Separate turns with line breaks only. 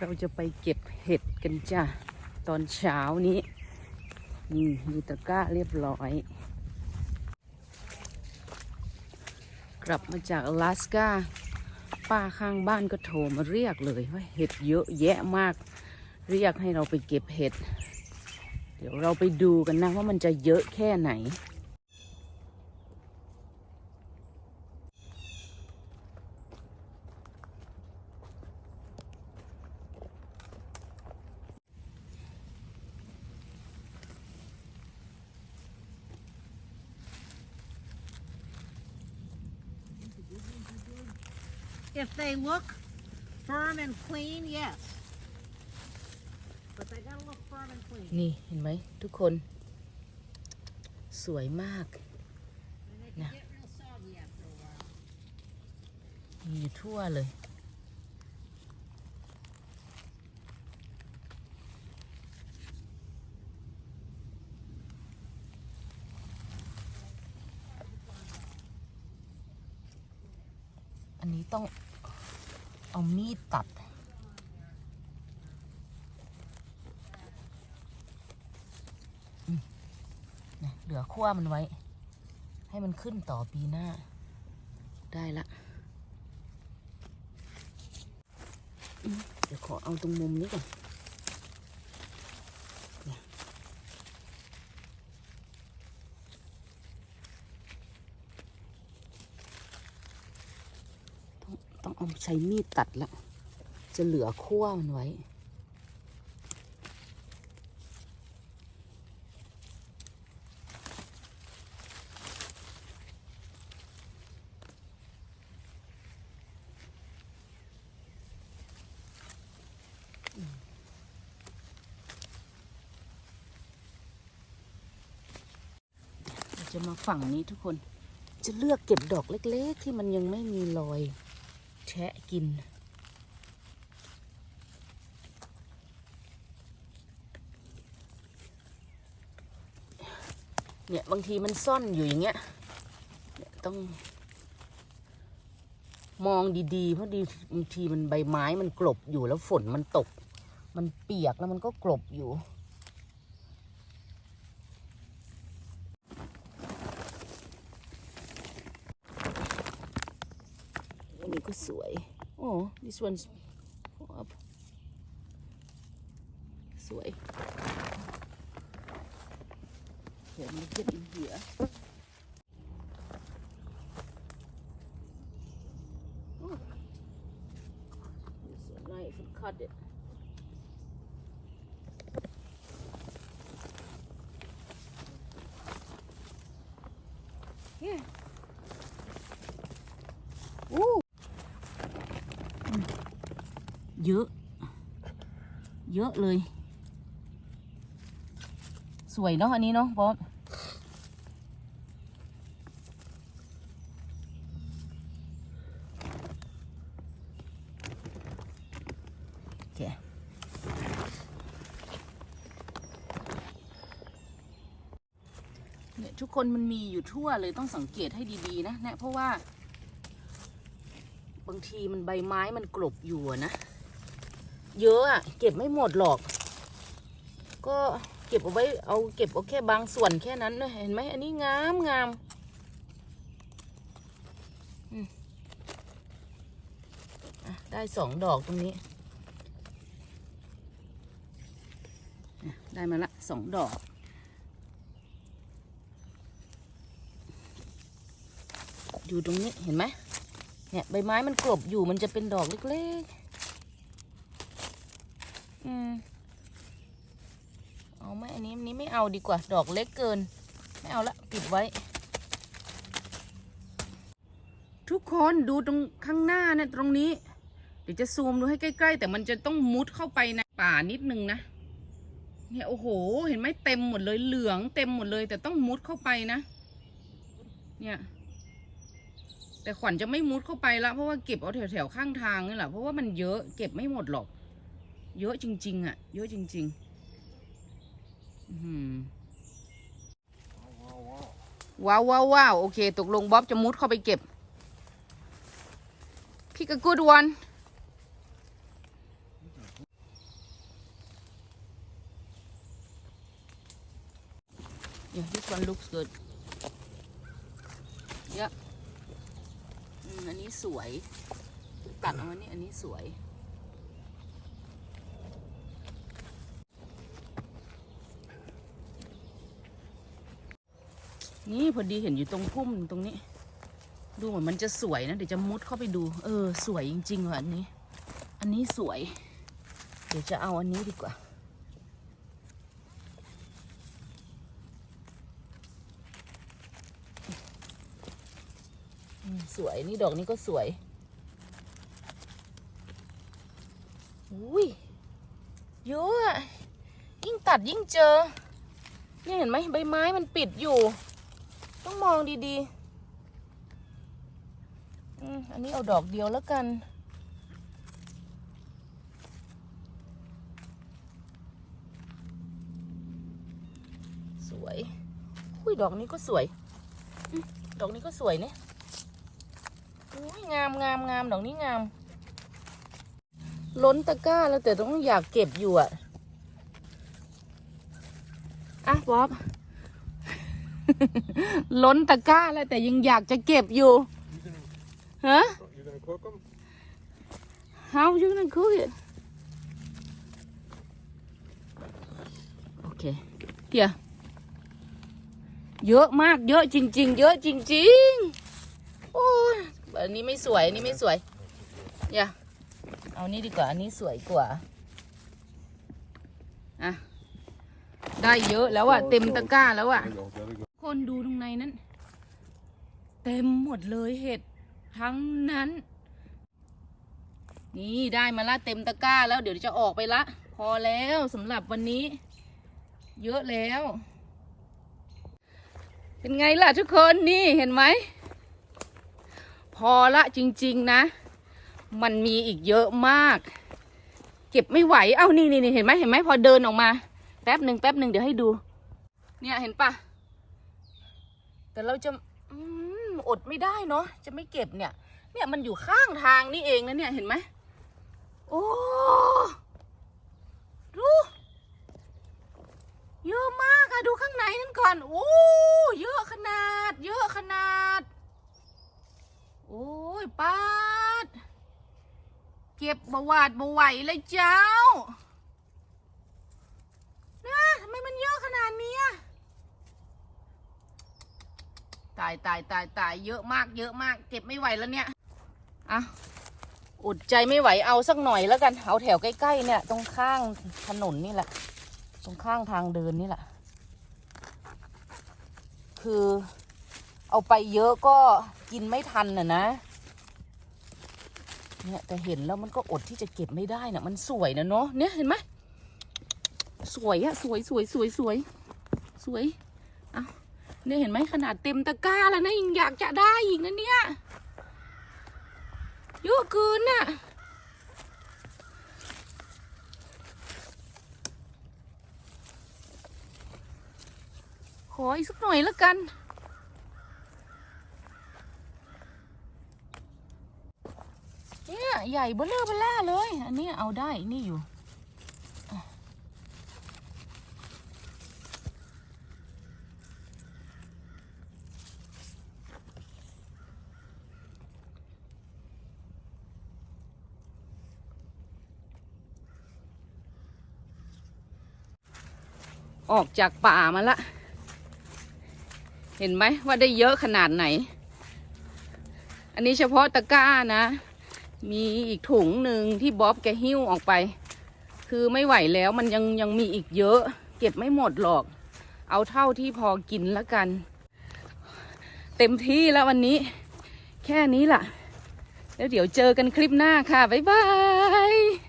เราจะไปเก็บเห็ดกันจ้ะ ตอนเช้านี้นี่มีตะกร้าเรียบร้อย กลับมาจากลาสกาป้าข้างบ้านก็โทรมาเรียกเลยว่าเห็ดเยอะแยะมาก เรียกให้เราไปเก็บเห็ด เดี๋ยวเราไปดูกันนะว่ามันจะเยอะแค่ไหน
If they look firm and clean, yes. But they gotta look firm and clean.
นี่เห็นไหมทุกคน สวยมาก
And they can
Yeah.
get real soggy after a while.
มีอยู่ทั่วเลย อันนี้ต้อง เอามีดตัด เหลือขั้วมันไว้ ให้มันขึ้นต่อปีหน้า ได้ละ เดี๋ยวขอเอาตรงมุมนี้ก่อน ต้องต้องเอาใช้มีดตัดละ จะเหลือขั้วมันไว้เราจะมาฝั่งนี้ทุกคน จะเลือกเก็บดอกเล็ก ๆ ที่มันยังไม่มีรอย แทะกิน เนี่ย บางทีมันซ่อนอยู่อย่างเงี้ยเนี่ยต้อง มองดีๆ เพราะดีบางทีมันใบไม้มันกลบอยู่แล้วฝนมันตก มันเปียกแล้วมันก็กลบอยู่ อันนี้ก็สวยโอ้ this one's up สวย Let me get in here. Oh. Use a knife and cut it. เยอะ เยอะเลย สวยเนาะอันนี้เนาะบ๊อบโอเนี่ยทุกคนมันมีอยู่ทั่วเลยต้องสังเกตให้ดีๆนะเนี่ยเพราะว่า บางทีมันใบไม้มันกลบอยู่นะ เยอะอะเก็บไม่หมดหรอก ก็เก็บเอาไว้เอาเก็บเอาแค่บางส่วนแค่นั้นนะเห็นไหมอันนี้งามงามได้สองดอกตรงนี้ ได้มาละสองดอกอยู่ตรงนี้เห็นไหมเนี่ยใบไม้มันกลบอยู่มันจะเป็นดอกเล็กๆ อืมเอาไหมอันนี้อันนี้ไม่เอาดีกว่า ดอกเล็กเกิน ไม่เอาละปิดไว้ ทุกคนดูตรงข้างหน้านะตรงนี้ เดี๋ยวจะซูมดูให้ใกล้ ๆ แต่มันจะต้องมุดเข้าไปในป่านิดนึงนะ เนี่ยโอ้โห เห็นไหมเต็มหมดเลยเหลืองเต็มหมดเลย แต่ต้องมุดเข้าไปนะ เนี่ยแต่ขวัญจะไม่มุดเข้าไปละเพราะว่าเก็บเอาแถวๆข้างทางนี่แหละเพราะว่ามันเยอะเก็บไม่หมดหรอก เยอะจริง ๆ อะ เยอะจริงๆว้าวว้าวว้าวโอเค ตกลงบ๊อบจะมุดเข้าไปเก็บ พี่ก a good one yeah this one looks good เยอะอันนี้สวย ตัดเอาอันนี้อันนี้สวย นี่พอดีเห็นอยู่ตรงพุ่มตรงนี้ ดูเหมือนมันจะสวยนะ เดี๋ยวจะมุดเข้าไปดู เออ สวยจริงๆว่ะอันนี้ อันนี้สวย เดี๋ยวจะเอาอันนี้ดีกว่า สวยนี่ดอกนี้ก็สวย อุ้ยเยอะยิ่งตัดยิ่งเจอ นี่เห็นไหมใบไม้มันปิดอยู่ ต้องมองดีๆ อืมอันนี้เอาดอกเดียวแล้วกัน สวยอุ้ยดอกนี้ก็สวย ดอกนี้ก็สวยเนี่ยอุ้ยงามงามงามดอกนี้งาม ล้นตะกร้าแล้วแต่ต้องอยากเก็บอยู่อะ อะบ๊อบ ล้นตะกร้าแล้วแต่ยังอยากจะเก็บอยู่ ฮะ
You gonna cook them?
How you gonna cook it? Okay. Here. เยอะมาก เยอะจริง ๆ เยอะจริง ๆ โอ้ยอันนี้ไม่สวย อันนี้ไม่สวยอย่าเอานี่ดีกว่า อันนี้สวยกว่า อะ ได้เยอะแล้วอะเต็มตะกร้าแล้วอะ
there you go.
คนดูตรงในนั้น เต็มหมดเลยเห็ดทั้งนั้น นี่ได้มาละเต็มตะกร้าแล้วเดี๋ยวจะออกไปละ พอแล้วสำหรับวันนี้ เยอะแล้ว เป็นไงล่ะทุกคนนี่เห็นไหม พอละจริง ๆนะ มันมีอีกเยอะมาก เก็บไม่ไหว เอ้านี่นี่นี่เห็นไหมเห็นไหมพอเดินออกมา แป๊บหนึ่งแป๊บหนึ่งเดี๋ยวให้ดู เนี่ยเห็นปะ แต่เราจะอมอดไม่ได้เนาะจะไม่เก็บเนี่ย เนี่ยมันอยู่ข้างทางนี่เองนะเนี่ยเห็นไหมโอ้ดูเยอะมากอะดูข้างในนั่นก่อนโอ้เยอะขนาด เยอะขนาด โอ้ยป้าด เก็บบหวาดบไหวเลยเจ้านะทำไมมันเยอะขนาดนี้อะ ตายตายตายตายเยอะมากเยอะมาก เก็บไม่ไหวแล้วเนี่ยอะอดใจไม่ไหวเอาสักหน่อยแล้วกัน เอาแถวใกล้ๆเนี่ย ตรงข้างถนนนี่แหละ ตรงข้างทางเดินนี่แหละ คือเอาไปเยอะก็กินไม่ทันน่ะนะ เนี่ยแต่เห็นแล้วมันก็อดที่จะเก็บไม่ได้น่ะ มันสวยนะเนาะ เนี่ยเห็นไหมสวยอะสวยสวยสวยสวยสวย เนี่ยเห็นไหมขนาดเต็มตะกร้าแล้วนะยังอยากจะได้อีกนะเนี่ยเยอะเกินน่ะขออีกสักหน่อยแล้วกันเนี่ยใหญ่เบ้อเลอเบล่าเลย อันนี้เอาได้นี่อยู่ ออกจากป่ามาละ เห็นไหมว่าได้เยอะขนาดไหน อันนี้เฉพาะตะกร้านะ มีอีกถุงหนึ่งที่บ๊อบแกหิ้วออกไป คือไม่ไหวแล้วมันยังยังมีอีกเยอะ เก็บไม่หมดหรอก เอาเท่าที่พอกินแล้วกัน เต็มที่แล้ววันนี้ แค่นี้ล่ะ แล้วเดี๋ยวเจอกันคลิปหน้าค่ะ บ๊ายบาย